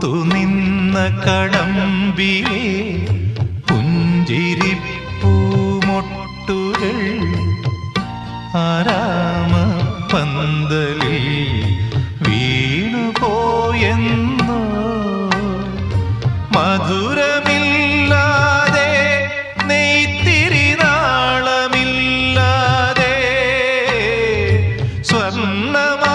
പൂത്തുനിന്ന കടമ്പിയെ പുഞ്ചിരിപ്പൂമൊട്ടുകൾ ആരാമ പന്തലിൽ വീണുപോയെന്നോ? മധുരമില്ലാതെ നെയ്ത്തിരിനാളമില്ലാതെ സ്വർണമാ